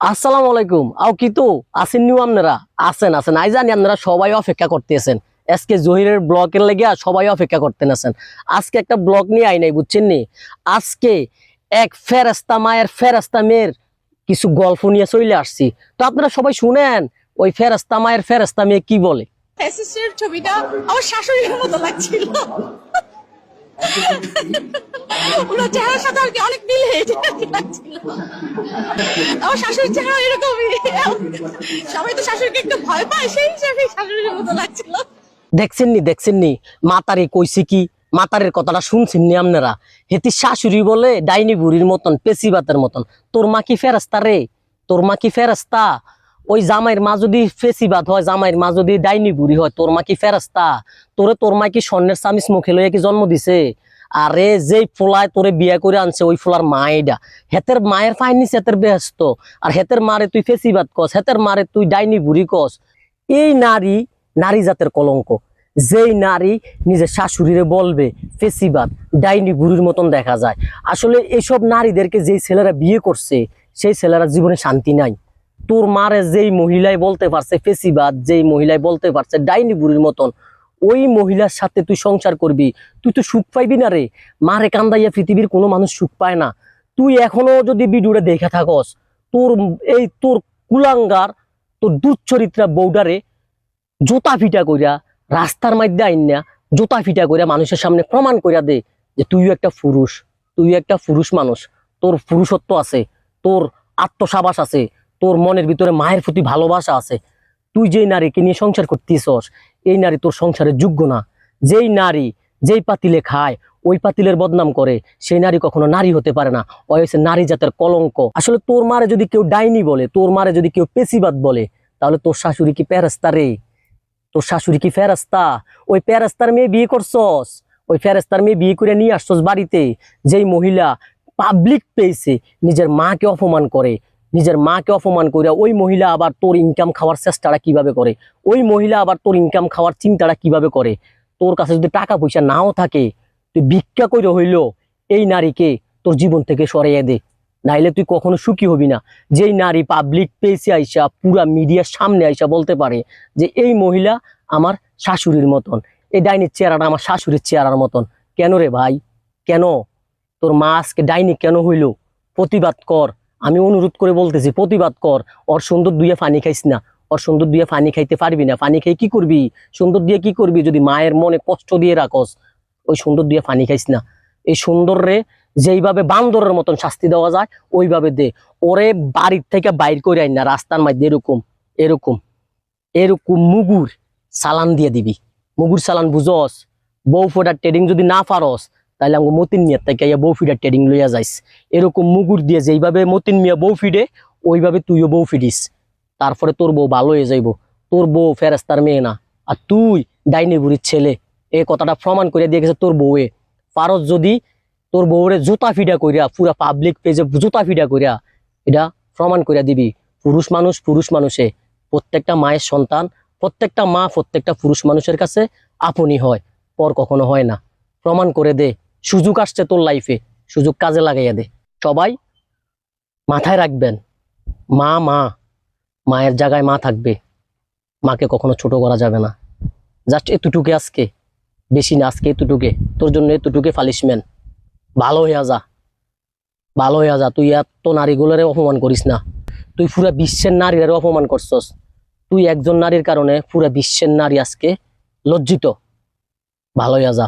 আসসালামু আলাইকুম। আও কি তো? আসেন নিউ আপনারা। আছেন আছেন আই জানি আপনারা সবাই অপেক্ষা করতেছেন। আজকে জহিরের ব্লকের লেগে সবাই অপেক্ষা করতেন আছেন আজকে একটা ব্লক নিয়ে আই নাই বুঝছেন নি? আজকে এক ফেরাস্তা মায়ের ফেরাস্তা মেয়ের কিছু গল্প নিয়ে চলে আসছি। তো আপনারা সবাই শুনেন ওই ফেরাস্তা মায়ের ফেরাস্তা মেয়ে কি বলে? ছবিটা আমার শাশুড়ির মতো লাগছিল। ওনার চেহারার সাথে আর কি অনেক মিল হয়েছে আমার শাশুড়ির চেহারা এরকমই। সবাই তো শাশুড়িকে একটু ভয় পায়, সেই হিসাবে শাশুড়ির মতো লাগছিল। দেখছেন নি দেখছেন নি মাতারে কইছে কি? মাতারের কথাটা শুনছেন নি আপনারা? হেতি শাশুড়ি বলে ডাইনি বুড়ির মতন পেশিবাতের মতন। তোর মা কি ফেরাস্তা রে? তোর মা কি ফেরাস্তা? ওই জামাইয়ের মা যদি ফেসিবাদ হয়, জামাইয়ের মা যদি ডাইনি বুড়ি হয়, তোর মা কি ফেরাস্তা? তোরে তোর মা কি স্বর্ণের চামিচ মুখে লইয়া কি জন্ম দিছে? আরে যেই ফোলায় তোরে বিয়ে করে আনছে, ওই ফোলার মা এটা হেতের মায়ের ফাইনি হেতের ব্যস্ত। আর হেতের মারে তুই ফেসিবাদ কস, হেতের মারে তুই ডাইনি বুড়ি কস। এই নারী নারী জাতের কলঙ্ক। যেই নারী নিজের শাশুড়িরে বলবে, ফেসিবাদ, ডাইনি বুড়ির মতন দেখা যায়। আসলে এইসব নারীদেরকে যেই ছেলেরা বিয়ে করছে, সেই ছেলেরা জীবনে শান্তি নাই। তোর মারে যেই মহিলায় বলতে পারছে ফেসিবাদ, যেই মহিলায় বলতে পারছে ডাইনি বুড়ির মতন ওই মহিলার সাথে তুই সংসার করবি। তুই তো সুখ পাইবি না রে। মারে কান্দাইয়া পৃথিবীর কোনো মানুষ সুখ পায় না। তুই এখনও যদি ভিডিওটা দেখে থাকস, তোর এই তোর কুলাঙ্গার, তোর দুচ্চরিত্রা বৌডারে জোতা ফিটা কইরা, রাস্তার মধ্যে আইনা জোতা ফিটা কইরা মানুষের সামনে প্রমাণ কইরা দে যে তুইও একটা পুরুষ। তুই একটা পুরুষ মানুষ। তোর পুরুষত্ব আছে, তোর আত্মসাবাস আছে, তোর মনের ভিতরে মায়ের প্রতি ভালোবাসা আছে। তুই যেই নারীকে নিয়ে সংসার করতেছস, এই নারী তোর সংসারের যোগ্য না। যেই নারী যেই পাতিলে খায়, ওই পাতিলের বদনাম করে, সেই নারী কখনো নারী হতে পারে না। ওই হচ্ছে নারী জাতের কলঙ্ক। আসলে তোর মারে যদি কেউ ডাইনি বলে, তোর মারে যদি কেউ পেশিবাদ বলে, তাহলে তোর শাশুড়ি কি প্যারাস্তা রে? তোর শাশুড়ি কি ফেরাস্তা ওই প্যারাস্তার মেয়ে বিয়ে করছস? ওই ফেরাস্তার মেয়ে বিয়ে করে নিয়ে আসছস বাড়িতে? যেই মহিলা পাবলিক পেয়েছে নিজের মাকে অপমান করে নিজের মাকে অপমান করে ওই মহিলা আবার তোর ইনকাম খাওয়ার চেষ্টাটা কীভাবে করে? ওই মহিলা আবার তোর ইনকাম খাওয়ার চিন্তাটা কীভাবে করে? তোর কাছে যদি টাকা পয়সা নাও থাকে, তুই ভিক্ষা করে হইল, এই নারীকে তোর জীবন থেকে সরিয়ে দে। নাইলে তুই কখনো সুখী হবি না। যেই নারী পাবলিক পেয়েছে আইসা, পুরা মিডিয়ার সামনে আইসা বলতে পারে যে, এই মহিলা আমার শাশুড়ির মতন। এই ডাইনির চেহারাটা আমার শাশুড়ির চেহারার মতন। কেন রে ভাই? কেন? তোর মা আজকে ডাইনি কেন হইল? প্রতিবাদ কর। আমি অনুরোধ করে বলতেছি, প্রতিবাদ কর। ওর সুন্দর দুইয়ে পানি খাইস না। ওর সুন্দর দুইয়ে পানি খাইতে পারবি না। পানি খেয়ে কি করবি? সুন্দর দিয়ে কি করবি যদি মায়ের মনে কষ্ট দিয়ে রাখস? ওই সুন্দর দিয়ে পানি খাইস না। এই সুন্দর রে যেইভাবে বান্দরের মতন শাস্তি দেওয়া যায়, ওইভাবে দে। ওরে বাড়ির থেকে বাইর করে আইন না, রাস্তার মধ্যে এরকম এরকম এরকম মুগুর সালান দিয়ে দিবি। মুগুর সালান বুঝস। বউ ফোটার ট্রেডিং যদি না পারস তাহলে আমাকে মতিন মিয়ার থেকে ইয়া বউ ফিডার ট্রেডিং লইয়া যাইস। এরকম মুগুর দিয়ে যেইভাবে মতিন মিয়া বউ ফিডে, ওইভাবে তুইও বউ ফিডিস। তারপরে তোর বউ ভালো হয়ে যাইব। তোর বউ ফেরেস্তার মেয়ে না। আর তুই ডাইনি বুড়ির ছেলে। এই কথাটা প্রমাণ করে দিয়ে গেছে তোর বউয়ে। পারস যদি তোর বউরে জুতা ফিডা কইরা, পুরা পাবলিক পেজে জুতা ফিডা কইরা, এটা প্রমাণ কইরা দিবি। পুরুষ মানুষ পুরুষ মানুষে। প্রত্যেকটা মায়ের সন্তান, প্রত্যেকটা মা প্রত্যেকটা পুরুষ মানুষের কাছে আপনি হয়, পর কখনো হয় না। প্রমাণ করে দে। সুযোগ আসছে তোর লাইফে সুযোগ কাজে লাগাইয়া দে। সবাই মাথায় রাখবেন, মা মা, মায়ের জায়গায় মা থাকবে, মাকে কখনো ছোট করা যাবে না। জাস্ট এতটুকে আজকে, বেশি না, আজকে এতটুকে। তোর জন্য এতটুকে ফালিশমেন্ট ভালো হইয়া যা, ভালো হইয়া যা। তুই এত নারীগুলোরে অপমান করিস না। তুই পুরা বিশ্বের নারীরা অপমান করছস। তুই একজন নারীর কারণে পুরা বিশ্বের নারী আজকে লজ্জিত। ভালো হইয়া যা।